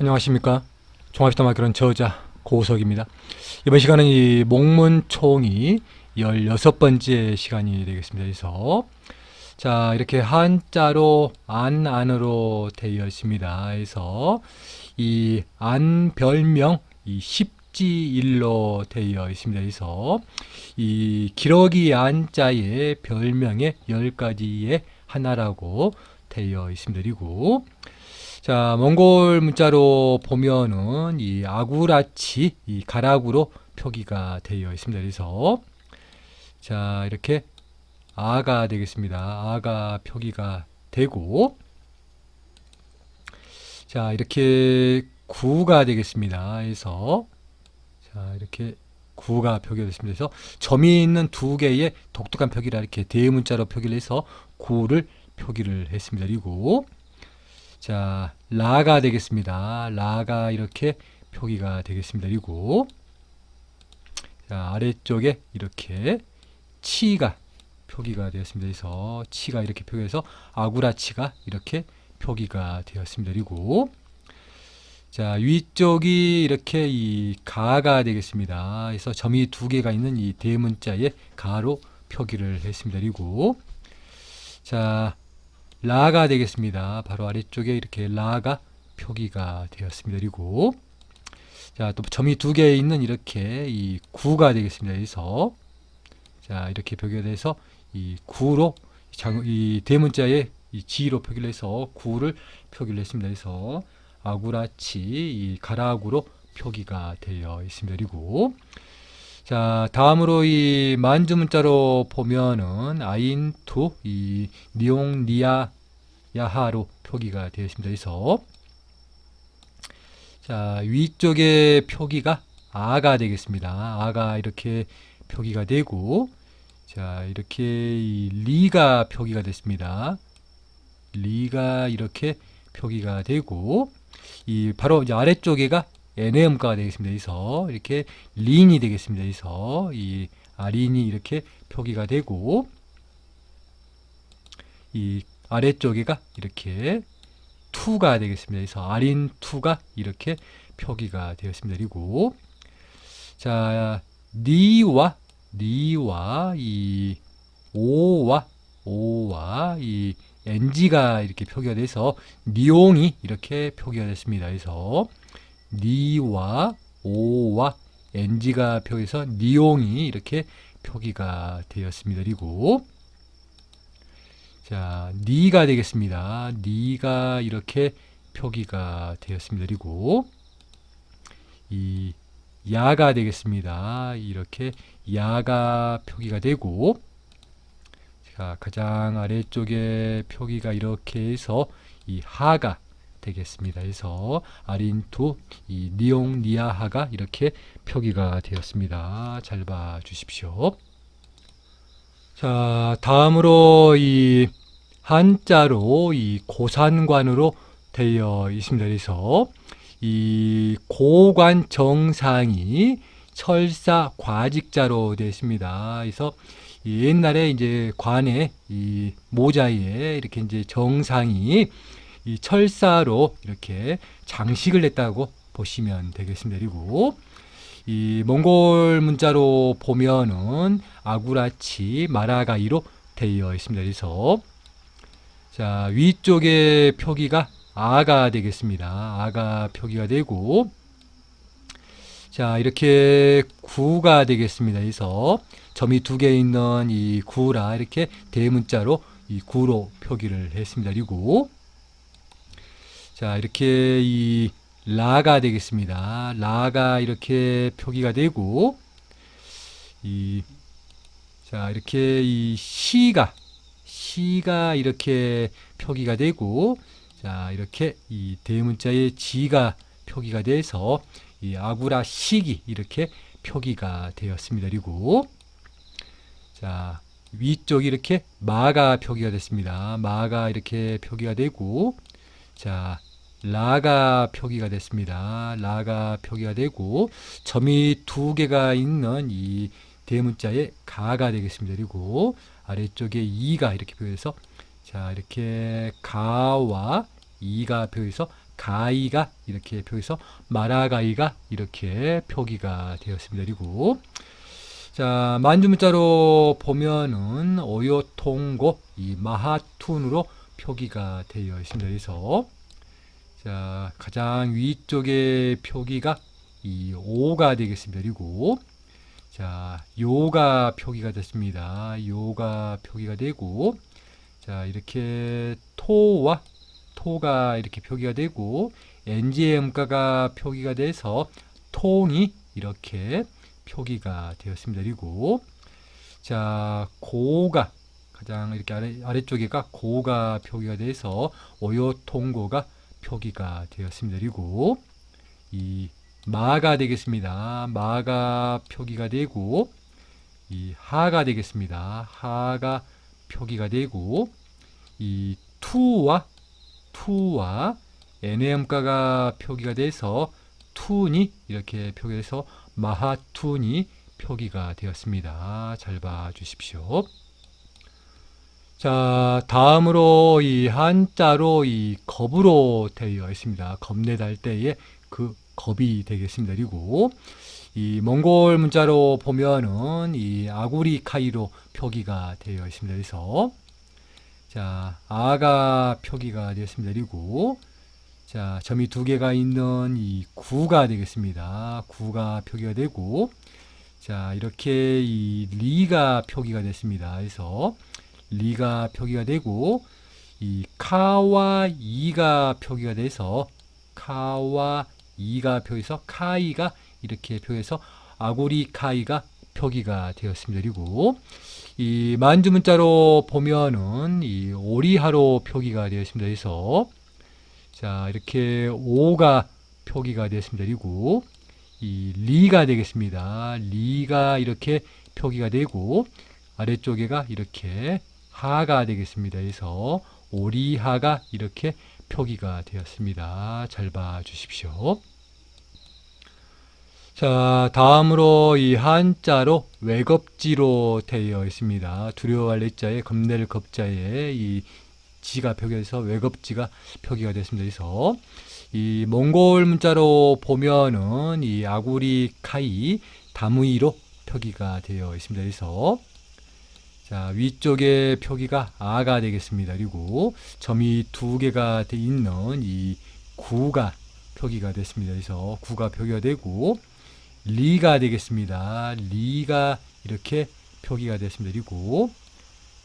안녕하십니까. 종합시다마교는 저자 고우석입니다. 이번 시간은 이 목문총이 16번째 시간이 되겠습니다. 그래서 자 이렇게 한자로 안 안으로 되어 있습니다. 그래서 이 안 별명 이 십지일로 되어 있습니다. 그래서 이 기러기 안자의 별명의 열 가지의 하나라고 되어 있습니다. 그리고 자, 몽골 문자로 보면은 이 아구라치 이 가락으로 표기가 되어 있습니다. 그래서 자, 이렇게 아가 되겠습니다. 아가 표기가 되고 자, 이렇게 구가 되겠습니다. 그래서 자, 이렇게 구가 표기가 됐습니다. 그래서 점이 있는 두 개의 독특한 표기라 이렇게 대문자로 표기를 해서 구를 표기를 했습니다. 그리고 자, 라가 되겠습니다. 라가 이렇게 표기가 되겠습니다. 그리고 자, 아래쪽에 이렇게 치가 표기가 되었습니다. 그래서 치가 이렇게 표기해서 아구라치가 이렇게 표기가 되었습니다. 그리고 자, 위쪽이 이렇게 이 가가 되겠습니다. 그래서 점이 두 개가 있는 이 대문자의 가로 표기를 했습니다. 그리고 자, 라가 되겠습니다. 바로 아래쪽에 이렇게 라가 표기가 되었습니다. 그리고 자, 또 점이 두 개 있는 이렇게 이 구가 되겠습니다. 그래서 자, 이렇게 표기가 돼서 이 구로 장- 이 대문자의 이 지로 표기를 해서 구를 표기를 했습니다. 그래서 아구라치 이 가락으로 표기가 되어 있습니다. 그리고 자, 다음으로 이 만주 문자로 보면은 아인투 이 니옹 니아 야하로 표기가 되어 있습니다. 그래서 자, 위쪽에 표기가 아가 되겠습니다. 아가 이렇게 표기가 되고 자, 이렇게 이 리가 표기가 됐습니다. 리가 이렇게 표기가 되고 이 바로 이제 아래쪽에가 NM가가 되겠습니다. 그래서 이렇게 린이 되겠습니다. 그래서 이 아린이 이렇게 표기가 되고 이 아래쪽에가 이렇게 투가 되겠습니다. 그래서 아린 투가 이렇게 표기가 되었습니다. 그리고 자 니와 니와 이 오와 오와 이 NG가 이렇게 표기가 돼서 니옹이 이렇게 표기가 됐습니다. 그래서 니와 오와 NG가 표기해서 니옹이 이렇게 표기가 되었습니다. 그리고 자, 니가 되겠습니다. 니가 이렇게 표기가 되었습니다. 그리고 이 야가 되겠습니다. 이렇게 야가 표기가 되고 자, 가장 아래쪽에 표기가 이렇게 해서 이 하가 되겠습니다. 그래서 아린투 이 니옹 니아하가 이렇게 표기가 되었습니다. 잘 봐 주십시오. 자, 다음으로 이 한자로 이 고산관으로 되어 있습니다. 그래서 이 고관 정상이 철사 과직자로 되어 있습니다. 그래서 이 옛날에 이제 관에 이 모자에 이렇게 이제 정상이 이 철사로 이렇게 장식을 했다고 보시면 되겠습니다. 그리고 이 몽골 문자로 보면은 아구라치 마라가이로 되어 있습니다. 그래서 자 위쪽에 표기가 아가 되겠습니다. 아가 표기가 되고 자 이렇게 구가 되겠습니다. 그래서 점이 두 개 있는 이 구라 이렇게 대문자로 이 구로 표기를 했습니다. 그리고 자 이렇게 이 라가 되겠습니다. 라가 이렇게 표기가 되고 이 자 이렇게 이 시가 시가 이렇게 표기가 되고 자 이렇게 이 대문자의 지가 표기가 돼서 이 아구라 시기 이렇게 표기가 되었습니다. 그리고 자 위쪽이 이렇게 마가 표기가 됐습니다. 마가 이렇게 표기가 되고 자 라가 표기가 됐습니다. 라가 표기가 되고 점이 두 개가 있는 이 대문자의 가가 되겠습니다. 그리고 아래쪽에 이가 이렇게 표기해서 자 이렇게 가와 이가 표기해서 가이가 이렇게 표기해서 마라가이가 이렇게 표기가 되었습니다. 그리고 자 만주문자로 보면은 오요통고 이 마하툰으로 표기가 되어 있습니다. 그래서 자 가장 위쪽의 표기가 이 오가 되겠습니다. 그리고 자 요가 표기가 됐습니다. 요가 표기가 되고 자 이렇게 토와 토가 이렇게 표기가 되고 NG의 음가가 표기가 돼서 통이 이렇게 표기가 되었습니다. 그리고 자 고가 가장 이렇게 아래 아래쪽에가 고가 표기가 돼서 오요통고가 표기가 되었습니다. 그리고 이 마가 되겠습니다. 마가 표기가 되고 이 하가 되겠습니다. 하가 표기가 되고 이 투와 투와 NM가가 표기가 돼서 툰이 이렇게 표기돼서 마하툰이 표기가 되었습니다. 잘 봐 주십시오. 자, 다음으로 이 한자로 이 겁으로 되어 있습니다. 겁내달 때의 그 겁이 되겠습니다. 그리고 이 몽골 문자로 보면은 이 아구리 카이로 표기가 되어 있습니다. 그래서 자, 아가 표기가 되었습니다. 그리고 자, 점이 두 개가 있는 이 구가 되겠습니다. 구가 표기가 되고 자, 이렇게 이 리가 표기가 됐습니다. 그래서 리가 표기가 되고 이 카와 이가 표기가 돼서 카와 이가 표기해서 카이가 이렇게 표기해서 아고리 카이가 표기가 되었습니다. 그리고 이 만주 문자로 보면은 이 오리하로 표기가 되어 있습니다. 그래서 자 이렇게 오가 표기가 되었습니다. 그리고 이 리가 되겠습니다. 리가 이렇게 표기가 되고 아래쪽에가 이렇게 하가 되겠습니다. 그래서 오리하가 이렇게 표기가 되었습니다. 잘 봐 주십시오. 자, 다음으로 이 한자로 외겁지로 되어 있습니다. 두려워할 내자에 겁낼 겁자에 이 지가 표기해서 외겁지가 표기가 됐습니다. 그래서 이 몽골 문자로 보면은 이 아구리 카이 다무이로 표기가 되어 있습니다. 그래서 자, 위쪽에 표기가 아가 되겠습니다. 그리고 점이 두 개가 돼 있는 이 구가 표기가 됐습니다. 그래서 구가 표기가 되고 리가 되겠습니다. 리가 이렇게 표기가 됐습니다. 그리고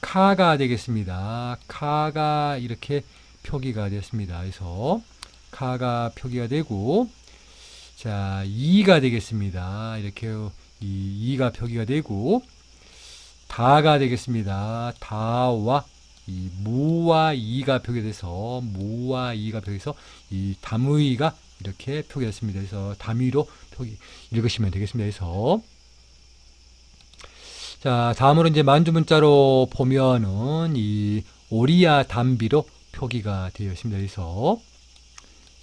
카가 되겠습니다. 카가 이렇게 표기가 됐습니다. 그래서 카가 표기가 되고 자, 이가 되겠습니다. 이렇게 이 이가 표기가 되고 다가 되겠습니다. 다와 이 무와 이가 표기돼서 무와 이가 표기해서 이 다무이가 이렇게 표기했습니다. 그래서 다미로 표기 읽으시면 되겠습니다. 그래서 자 다음으로 이제 만주 문자로 보면은 이 오리야 담비로 표기가 되어 있습니다. 그래서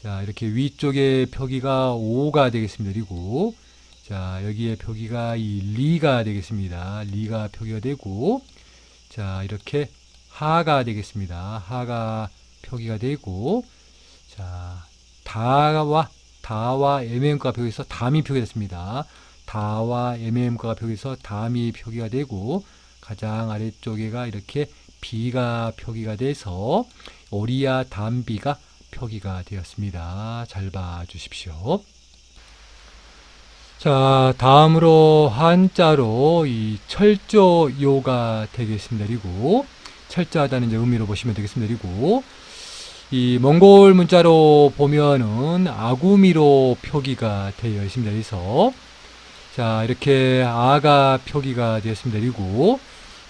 자 이렇게 위쪽에 표기가 오가 되겠습니다. 그리고 자 여기에 표기가 이 리가 되겠습니다. 리가 표기가 되고 자 이렇게 하가 되겠습니다. 하가 표기가 되고 자 다와 다와 mm가가 표기해서 담이 표기됐습니다. 다와 mm가가 표기해서 담이 표기가 되고 가장 아래쪽에가 이렇게 비가 표기가 돼서 오리야 담비가 표기가 되었습니다. 잘 봐 주십시오. 자, 다음으로 한자로 이 철저요가 되겠습니다. 그리고 철저하다는 이제 의미로 보시면 되겠습니다. 그리고 이 몽골 문자로 보면은 아구미로 표기가 되어 있습니다. 그래서 자, 이렇게 아가 표기가 되었습니다. 그리고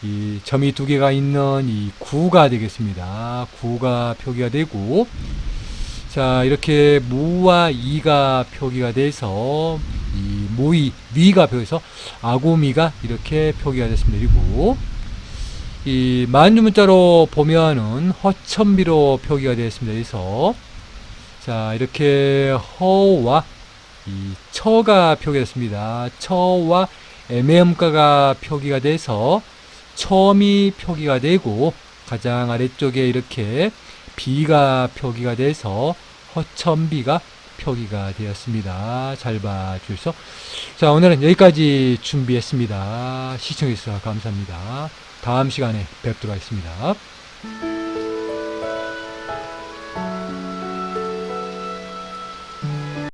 이 점이 두 개가 있는 이 구가 되겠습니다. 구가 표기가 되고 자, 이렇게 무와 이가 표기가 돼서 이 무이 위가 표기해서 아구미가 이렇게 표기가 됐습니다. 그리고 이 만주문자로 보면은 허천비로 표기가 되어 있습니다. 그래서 자 이렇게 허와 이 처가 표기됐습니다. 처와 애매음가가 표기가 돼서 처음이 표기가 되고 가장 아래쪽에 이렇게 비가 표기가 돼서 허천비가 표기가 되었습니다. 잘 봐주셔서 자 오늘은 여기까지 준비했습니다. 시청해주셔서 감사합니다. 다음 시간에 뵙도록 하겠습니다.